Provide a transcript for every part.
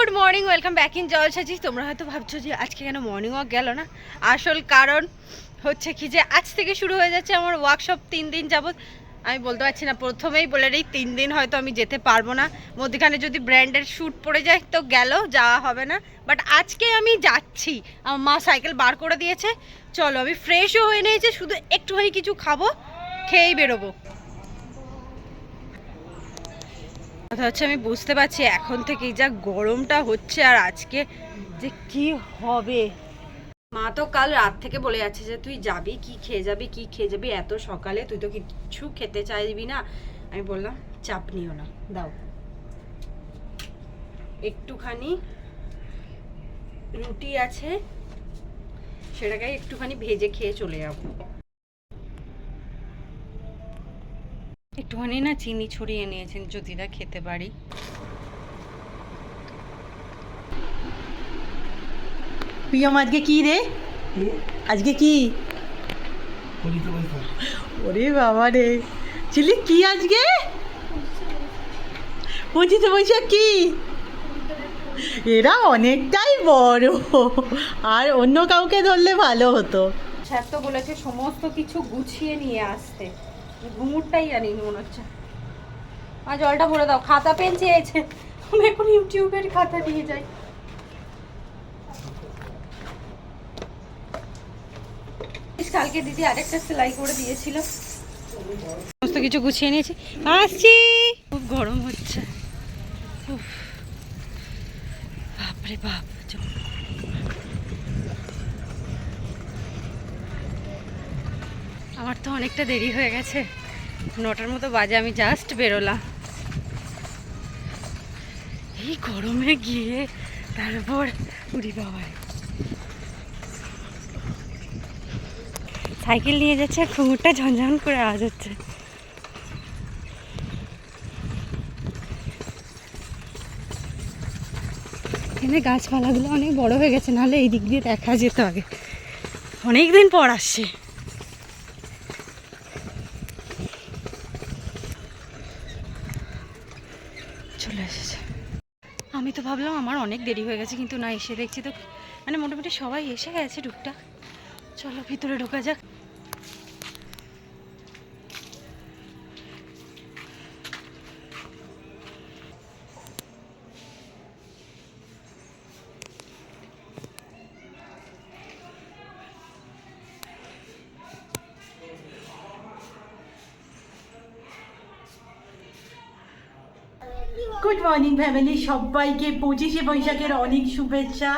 Good morning, welcome back in জলসাজি। তোমরা হয়তো ভাবছ যে আজকে কেন মর্নিং ওয়াক গেল না? আসল কারণ হচ্ছে কি যে আজ থেকে শুরু হয়ে যাচ্ছে আমার ওয়ার্কশপ তিন দিন যাবত আমি বলতে পারছি না, প্রথমেই বলে এই তিন দিন হয়তো আমি যেতে পারব না। মধ্যখানে যদি ব্র্যান্ডের শ্যুট পড়ে যায় তো গেল, যাওয়া হবে না। বাট আজকে আমি যাচ্ছি। আমার মা সাইকেল বার করে দিয়েছে। চলো, আমি ফ্রেশও হয়ে নিয়েছে, শুধু একটুখানি কিছু খাব, খেয়েই বেরোবো। কথা হচ্ছে, আমি বুঝতে পারছি এখন থেকেই যা গরমটা হচ্ছে আর আজকে যে কি হবে। মা তো কাল রাত থেকে বলে যাচ্ছে যে, তুই যাবি, কি খেয়ে যাবি, কি খেয়ে যাবি? এত সকালে তুই তো কিছু খেতে চাইবি না। আমি বললাম, চাপ নিও না, দাও। একটুখানি রুটি আছে, সেটাকে একটুখানি ভেজে খেয়ে চলে যাব। একটুখানি না চিনি ছড়িয়ে নিয়েছেন যদি না খেতে পারি। প্রিয়ম আজকে কি রে? আজকে কি? ওরে বাবা রে। চিলি কি আজকে? পঁচিশে বৈশাখ কি? এরা অনেকটাই বড়। আর অন্য কাউকে ধরলে ভালো হতো। স্যার তো বলেছে সমস্ত কিছু গুছিয়ে নিয়ে আসতে। ঘুমুরটাই আনিনি মনে হচ্ছে। আর জলটা ভরে দাও, খাতা, পেন চেয়েছে এখন ইউটিউবের খাতা দিয়ে যাই। কালকে দিদি আরেকটা সেলাই করে দিয়েছিল। সমস্ত কিছু গুছিয়ে নিয়েছি। আসছি। খুব গরম হচ্ছে। বাপরে বাপ চল। আমার তো অনেকটা দেরি হয়ে গেছে। নটার মতো বাজে, আমি জাস্ট বেরোলাম। এই গরমে গিয়ে তারপর উড়ি বাবা সাইকেল নিয়ে যাচ্ছে ঘুঙুরটা ঝনঝন করে আওয়াজ হচ্ছে। এখানে গাছপালাগুলো অনেক বড় হয়ে গেছে, নাহলে এই দিক দিয়ে দেখা যেত আগে। অনেক দিন পর আসছে চলে এসেছে আমি তো ভাবলাম আমার অনেক দেরি হয়ে গেছে, কিন্তু না, এসে দেখছি তো মানে মোটামুটি সবাই এসে গেছে টুকটাক। চলো, ভিতরে ঢোকা যাক গুড মর্নিং ফ্যামিলি, সবাইকে পঁচিশে বৈশাখের অনেক শুভেচ্ছা।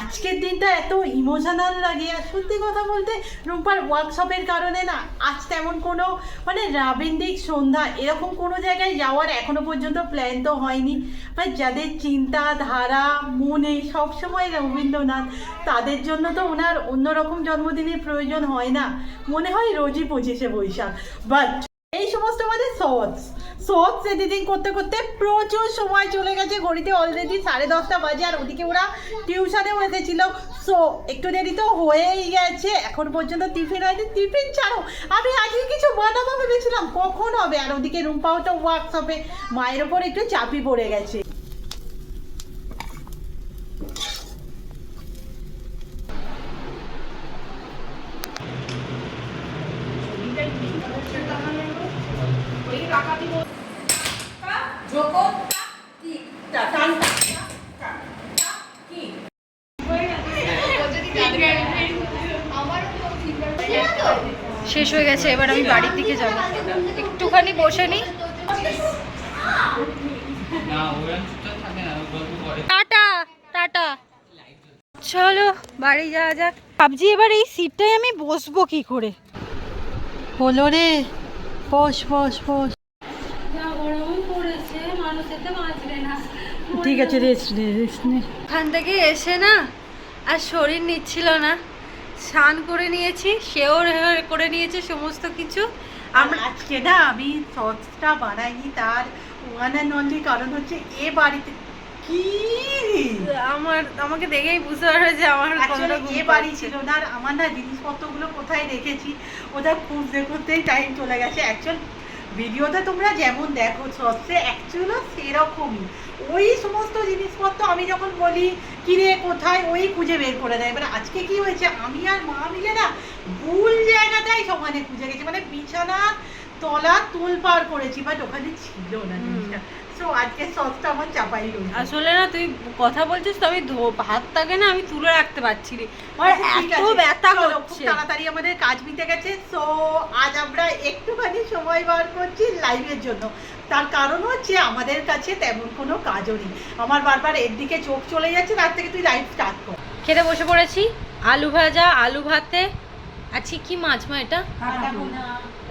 আজকের দিনটা এত ইমোশনাল লাগে আর সত্যি কথা বলতে রুম্পার ওয়ার্কশপের কারণে না, আজ তেমন কোনো মানে রাবীন্দ্রিক সন্ধ্যা এরকম কোনো জায়গায় যাওয়ার এখনও পর্যন্ত প্ল্যান তো হয়নি। বা যাদের চিন্তা ধারা মনে সবসময় রবীন্দ্রনাথ, তাদের জন্য তো ওনার অন্যরকম জন্মদিনের প্রয়োজন হয় না। মনে হয় রোজই পঁচিশে বৈশাখ। বাট এই সমস্ত মানে সস সস এডিটিং করতে করতে প্রচুর সময় চলে গেছে, ঘড়িতে অলরেডি সাড়ে দশটা বাজে আর ওদিকে ওরা টিউশনেও এসেছিল। সো একটু দেরি তো হয়েই গেছে, এখন পর্যন্ত টিফিন হয়নি টিফিন ছাড়ো। আমি আজকে কিছু বানাবো ভেবেছিলাম, কখন হবে? আর ওদিকে রুম্পাও তো ওয়ার্কশপে মায়ের ওপর একটু চাপি পড়ে গেছে। শেষ হয়ে গেছে, এবার আমি বাড়ির দিকে যাব। একটুখানি বসে নিই টাটা টাটা। চলো, বাড়ি যাওয়া যাক। ভাবছি এবার এই সিটটায় আমি বসবো কি করে। হলো রে, বস বস বস। ঠিক আছে, রেস্ট রেস্ট নে। ওখান থেকে এসে না, আর শরীর নিচ্ছিল না। স্নান করে নিয়েছি সেও করে নিয়েছে সমস্ত কিছু। আমরা আজকে না আমি সসটা বানাইনি তার ওয়ান অ্যান্ড অনলি কারণ হচ্ছে এ বাড়িতে কি? আমার আমাকে দেখেই বুঝতে পারবে যে আমার এ বাড়ি ছিল না আর আমার না জিনিসপত্রগুলো কোথায় রেখেছি ওটা খুঁজতে খুঁজতেই টাইম চলে গেছে। অ্যাকচুয়াল ভিডিওতে তোমরা যেমন দেখো সসে অ্যাকচুয়ালি সেরকমই। ওই সমস্ত জিনিসপত্র আমি যখন বলি কিরে কোথায়? ওই খুঁজে বের করে দেয়। এবার আজকে কি হয়েছে? আমি আর মা মিলে না ভুল জায়গাটাই সমানে খুঁজে গেছি। মানে বিছানা তলা তোল পার করেছি বাট ওখানে ছিল না জিনিসটা। সো আজকে সসটা আমার চাপাই আসলে না তুই কথা বলছিস তো আমি ভাতটাকে না আমি তুলে রাখতে পারছি আমার আচ্ছা, এত ব্যথা তাড়াতাড়ি আমাদের কাজ মিটে গেছে। সো আজ আমরা একটুখানি সময় বার করছি লাইভের জন্য। তার কারণ হচ্ছে আমাদের কাছে তেমন কোনো কাজও নেই। আমার বারবার এর দিকে চোখ চলে যাচ্ছে তার থেকে তুই লাইভ স্টার্ট কর। খেতে বসে পড়েছি আলু ভাজা আলু ভাতে আছি কি মাছ মা এটা?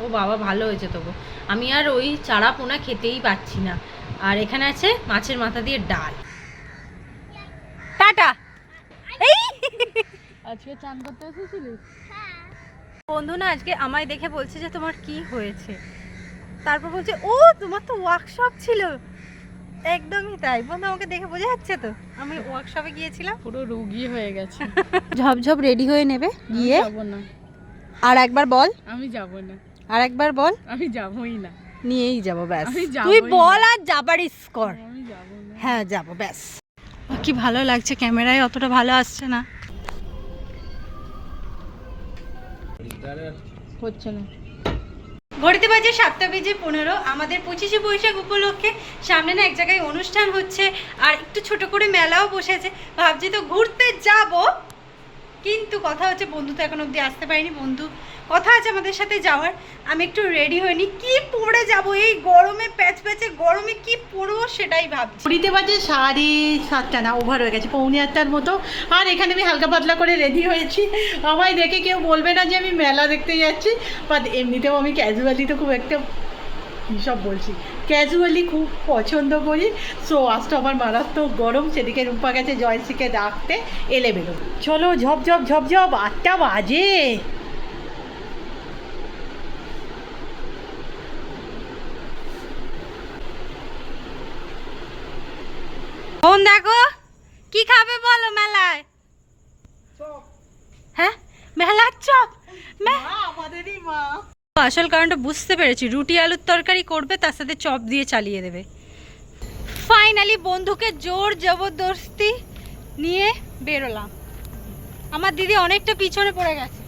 ও বাবা ভালো হয়েছে তবু আমি আর ওই চারা পোনা খেতেই পাচ্ছি না। আর এখানে আছে মাছের মাথা দিয়ে ডাল। টাটা। এই। আজকে চান করতে এসেছিলি? বন্ধু না আজকে আমায় দেখে বলছে যে তোমার কি হয়েছে। তারপর বলছে ও তোমার তো ওয়ার্কশপ ছিল। একদমই তাই। বন্ধু আমাকে দেখে বোঝা যাচ্ছে তো। আমি ওয়ার্কশপে গিয়েছিলাম। পুরো রুগী হয়ে গেছে। ঝপঝপ রেডি হয়ে নেবে গিয়ে। যাব না। আর একবার বল। আমি যাব না। আর একবার বল। আমি যাবই না। নিয়েই যাব ব্যাস। তুই বল আর যাবার স্কর। আমি যাব না। হ্যাঁ যাব ব্যাস। কি ভালো লাগছে ক্যামেরায় অতটা ভালো আসছে না। হচ্ছে না। ঘড়িতে বাজে সাতটা বেজে পনেরো। আমাদের পঁচিশে বৈশাখ উপলক্ষে সামনে না এক জায়গায় অনুষ্ঠান হচ্ছে আর একটু ছোট করে মেলাও বসেছে। ভাবছি তো ঘুরতে যাব। কিন্তু কথা হচ্ছে বন্ধু তো এখন অবধি আসতে পারিনি। বন্ধু, কথা আছে আমাদের সাথে যাওয়ার। আমি একটু রেডি হইনি কি পরে যাব? এই গরমে প্যাচ প্যাচে গরমে কি পরবো সেটাই ভাবছি। ঘড়িতে বাজে সাড়ে সাতটা, না ওভার হয়ে গেছে, পৌনে আটটার মতো। আর এখানে আমি হালকা পাতলা করে রেডি হয়েছি। আমায় দেখে কেউ বলবে না যে আমি মেলা দেখতে যাচ্ছি। বাট এমনিতেও আমি ক্যাজুয়ালি তো খুব একটা সব বলছি। ক্যাজুয়ালি খুব পছন্দ করি। সো আজ তো আমার মারাত্মক গরম সেদিকে রূপা গেছে জয়শ্রীকে ডাকতে এলে বেরো চলো ঝপ ঝপ ঝপ ঝপ আটটা বাজে। ফোন দেখো কি খাবে বলো মেলায়? হ্যাঁ? মেলার চপ? মে- আমাদেরই মা। আসল কারণটা বুঝতে পেরেছি। রুটি আলুর তরকারি করবে তার সাথে চপ দিয়ে চালিয়ে দেবে। ফাইনালি বন্ধুকে জোর জবরদস্তি নিয়ে বেরোলাম। আমার দিদি অনেকটা পিছনে পড়ে গেছে।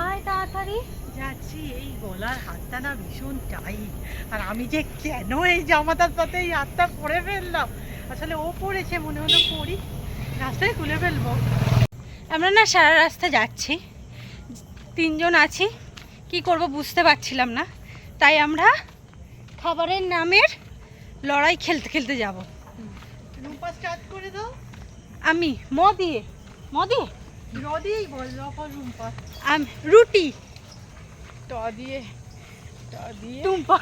আয় তাড়াতাড়ি। যাচ্ছি এই গলার হাতটা না ভীষণ টাইট আর আমি যে কেন এই জামাটার সাথে এই হাতটা পরে ফেললাম? আসলে ও পড়েছে মনে হলো পড়ি। রাস্তায় খুলে ফেলব। আমরা না সারা রাস্তা যাচ্ছি। তিনজন আছি। কি করব বুঝতে পারছিলাম না। তাই আমরা খাবারের নামের লড়াই খেলতে খেলতে যাব। রূপা স্টার্ট করে দাও। আমি ম দিয়ে ম দিয়ে আমি রুটি। ট দিয়ে ট দিয়ে। টুম্পা।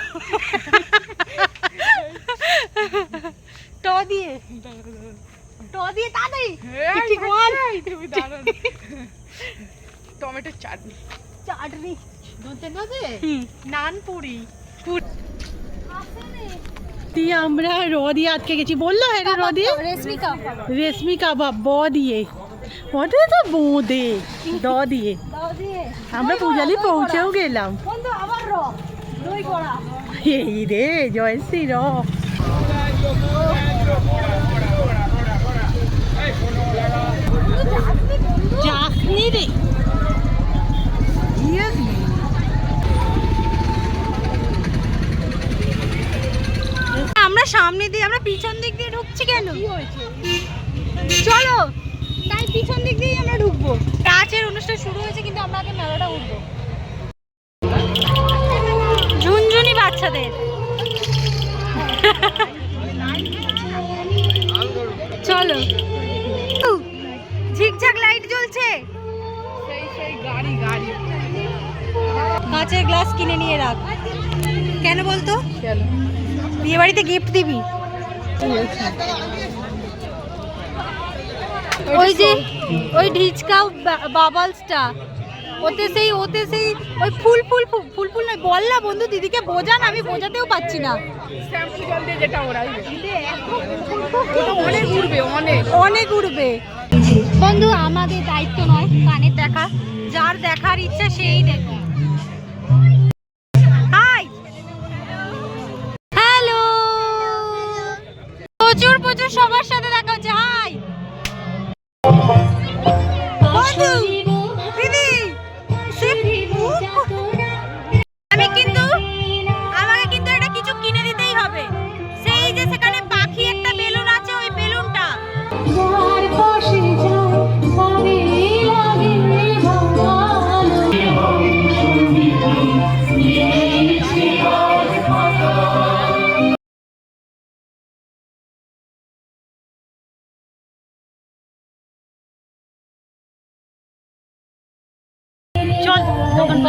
ট দিয়ে। ট দিয়ে তাড়াতাড়ি। এই, ঠিক বল। এই, তুমি দাঁড়াও। টমেটো চাটনি। চাটনি। নান পুরি দিয়ে আমরা র দিয়ে আটকে গেছি। বলল হ্যাঁ রে দিয়ে রেশমি কাবাব রেশমি কাবাব ব দিয়ে। ওটা তো বো দে দ দিয়ে। আমরা পূজালি পৌঁছেও গেলাম। এই রে জয়শ্রী র। চাকনি রে। আমরা সামনে দিয়ে আমরা পিছন দিক দিয়ে ঢুকছি কেন? চলো। তাই পিছন দিক দিয়েই আমরা ঢুকবো। কাছের অনুষ্ঠান শুরু হয়েছে কিন্তু আমরা আগে মেলাটা উঠবো ঝুনঝুনি বাচ্চাদের। চলো। ঝিকঝাক লাইট জ্বলছে। সেই সেই গাড়ি গাড়ি। কাঁচের গ্লাস কিনে নিয়ে রাখ। কেন বলতো? কেন? বিয়ে বাড়িতে গিফট দিবি ওই যে ওই ঢিচকাও বাবলসটা। ওতে সেই ওতে সেই ওই ফুল ফুল ফুল ফুল ফুল নয় বল না বন্ধু দিদিকে বোঝান আমি বোঝাতেও পাচ্ছি না। অনেক উড়বে অনেক। অনেক উড়বে। বন্ধু আমাদের দায়িত্ব নয় কানের দেখা। যার দেখার ইচ্ছা সেই দেখো। প্রচুর প্রচুর সবার সাথে দেখা হচ্ছে। হাই!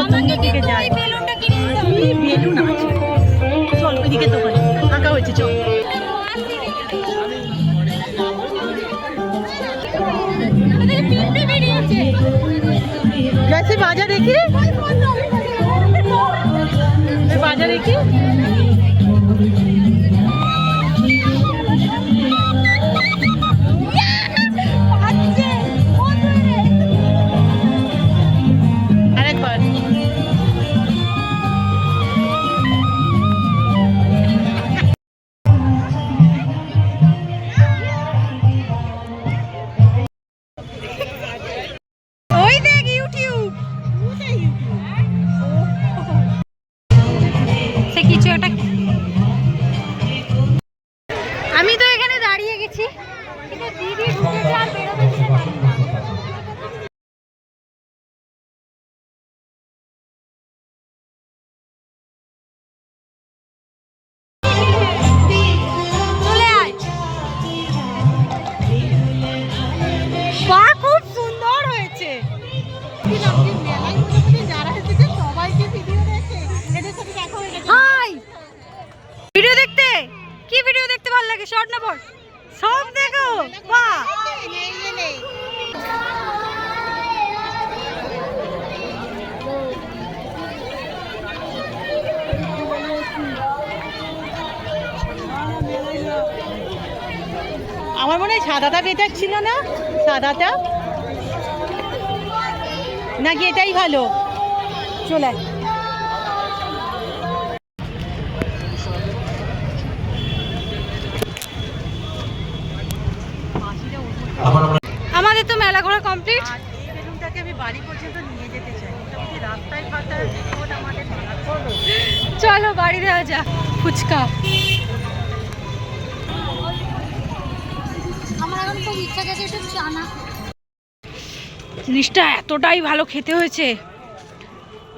আমাকে দিকে কিন্তু ওই বেলুনটা কিনে দিতে হবে বেলুন আছে। চল ওইদিকে দোকানে হয়েছে চল। বাজার রেখে বাজার রেখে আমি তো এখানে দাঁড়িয়ে গেছি। দিদি ঢুকে যা বেরোবে ভালো লাগে, শর্ট না বড় সব দেখো বাহ আমার মনে হয় সাদাটা বেটার ছিল না? সাদাটা? নাকি এটাই ভালো? চলে আমাদের তো মেলা ঘোরা কমপ্লিট এই বেলুনটাকে আমি বাড়ি পর্যন্ত নিয়ে যেতে চাই। রাস্তায় ফাস্তায় আমাদের চলো বাড়ি দেওয়া যাক ফুচকা। আমার এখন খুব ইচ্ছা গেছে একটু চানা জিনিসটা এতটাই ভালো খেতে হয়েছে।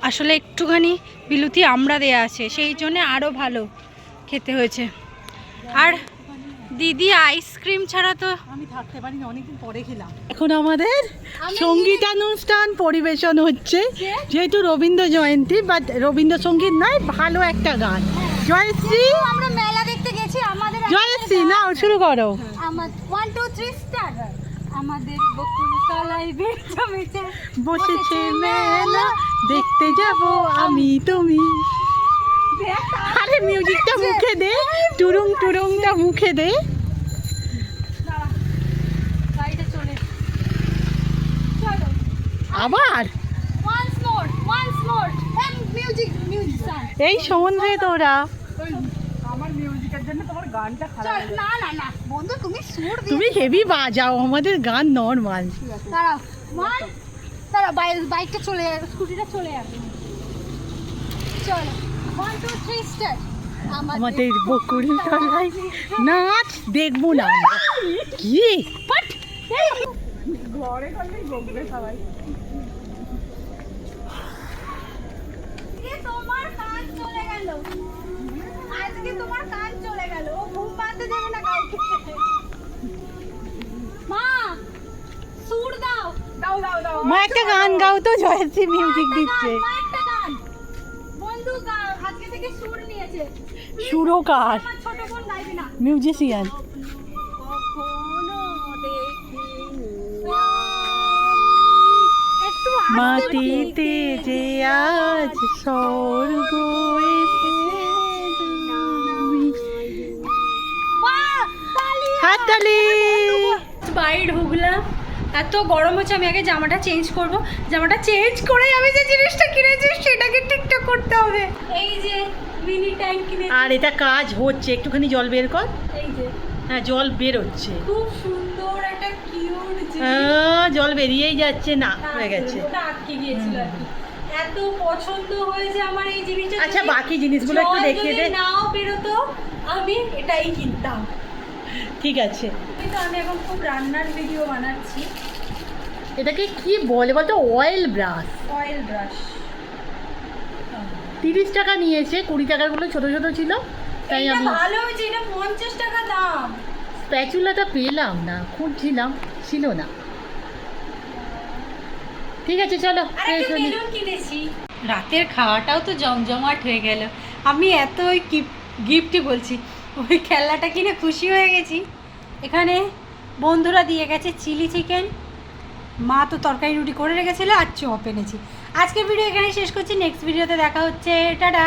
আসলে একটুখানি বিলুতি আমরা দেয়া আছে সেই জন্য আরও ভালো খেতে হয়েছে। আর দিদি আইসক্রিম ছাড়া তো আমি থাকতে পারি না অনেকদিন পরে খেলাম। এখন আমাদের সঙ্গীতানুষ্ঠান পরিবেশন হচ্ছে যেহেতু রবীন্দ্র জয়ন্তী বাট রবীন্দ্রসঙ্গীত নয় ভালো একটা গান। জয়শ্রী আমরা মেলা দেখতে গেছি আমাদের জয়শ্রী না শুরু করো। আমার ওয়ান টু থ্রি স্টার আমাদের বকুল তলায় জমেছে বসেছে মেলা দেখতে যাব আমি তুমি। আরে মিউজিকটা মুখে দে। টুরুং, টুরুংটা মুখে দে। আবার? এই শোন রে তোরা। তুমি হেভি বাজাও, আমাদের গান নর্মাল বাইকটা চলে যাবে স্কুটিটা চলে যাবে চলো। আমাদের বকুল তলায় নাচ দেখব না কি? পাট আজকে তোমার কান চলে গেল। আজকে তোমার কান চলে গেল। ও ঘুম পাতে দেবে না কাউকে। মা সুর দাও। দাও দাও দাও। মা একটা গান গাও তো জয়শ্রী মিউজিক দিচ্ছে। সুরকার। আমার ছোট বোন গাইবে না। মিউজিশিয়ান। মাটিতে যে আজ স্বর্গ। হাততালি বাড়ি ঢুকলাম এত গরম হচ্ছে আমি আগে জামাটা চেঞ্জ করব। জামাটা চেঞ্জ করে আমি যে জিনিসটা কিনেছি সেটাকে ঠিকঠাক করতে হবে। এই যে মিনি ট্যাঙ্ক কিনে আর এটা কাজ হচ্ছে একটুখানি জল বের কর। এই যে। হ্যাঁ জল বেরোচ্ছে খুব সুন্দর একটা কিউট আহ, জল বেরিয়েই যাচ্ছে না হয়ে গেছে। ওটা আটকে গিয়েছিল আর কি। এত পছন্দ হয়েছে আমার এই জিনিসটা। আচ্ছা, বাকি জিনিসগুলো একটু দেখিয়ে দে। নাও বেরোতো আমি এটাই কিনতাম। ঠিক আছে। কিন্তু আমি এখন খুব রান্নার ভিডিও বানাচ্ছি। এটাকে কি বলে বলতো? অয়েল ব্রাশ অয়েল ব্রাশ তিরিশ টাকা নিয়েছে কুড়ি টাকারগুলো ছোট ছোট ছিল তাই আমি ভালো হয়েছে এটা পঞ্চাশ টাকা দাম। স্প্যাচুলাটা পেলাম না খুঁজছিলাম ছিল না। ঠিক আছে চলো রাতের খাওয়াটাও তো জমজমাট হয়ে গেল। আমি এত ওই গিফটই বলছি ওই খেলনাটা কিনে খুশি হয়ে গেছি। এখানে বন্ধুরা দিয়ে গেছে চিলি চিকেন। মা তো তরকারি রুটি করে রেখেছিল আর চপ এনেছি। আজকের ভিডিও এখানে শেষ করছি। নেক্সট ভিডিওতে দেখা হচ্ছে। টাটা।